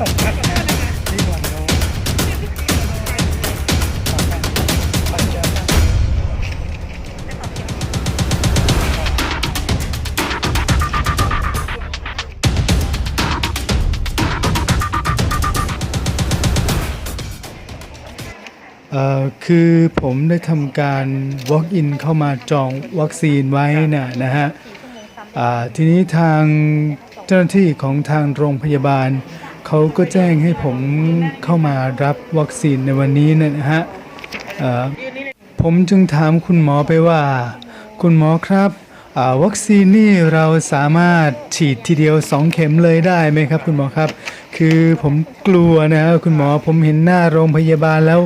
คือผมได้ทำการ Walk-in เข้ามาจองวัคซีนไว้นะนะฮะทีนี้ทางเจ้าหน้าที่ของทางโรงพยาบาล เขาก็แจ้งให้ผมเข้ามารับวัคซีนในวันนี้นะฮะผมจึงถามคุณหมอไปว่า คุณหมอครับ วัคซีนนี่เราสามารถฉีดทีเดียว 2 เข็มเลยได้ไหมครับ คุณหมอครับ คือผมกลัวนะครับคุณหมอผมเห็นหน้าโรงพยาบาลแล้ว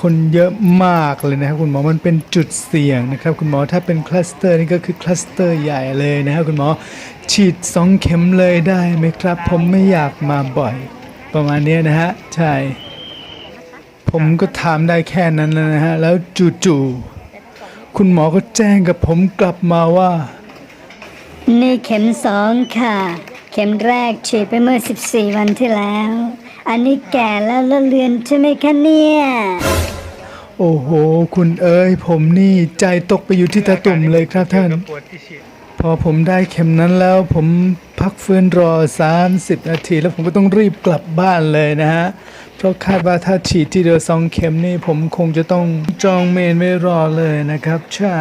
คนเยอะมากเลยนะครับคุณหมอมันเป็นจุดเสี่ยงนะครับคุณหมอถ้าเป็นคลัสเตอร์นี่ก็คือคลัสเตอร์ใหญ่เลยนะครับคุณหมอฉีด 2 เข็มเลยได้ไหมครับ ผมไม่อยากมาบ่อย ประมาณนี้นะฮะใช่ ผมก็ถามได้แค่นั้นนะฮะแล้วจู่ๆ คุณหมอก็แจ้งกับผมกลับมาว่า นี่เข็มสองค่ะ เข็มแรกฉีดไปเมื่อ 14 วันที่แล้ว อันนี้แก่แล้วแล้วเลือนใช่ไหมคะเนี่ย โอ้โห คุณเอ๋ยผมนี่ใจตกไปอยู่ที่ตาตุ่มเลยครับท่าน พอผมได้เข็มนั้นแล้วผม พักฟื้นรอ 30 นาที แล้วผมก็ต้องรีบกลับบ้านเลยนะฮะ เพราะคาดว่าถ้าฉีดที่เดียวสองเข็มนี่ผมคงจะต้องจองเมนไว้รอเลยนะครับ ใช่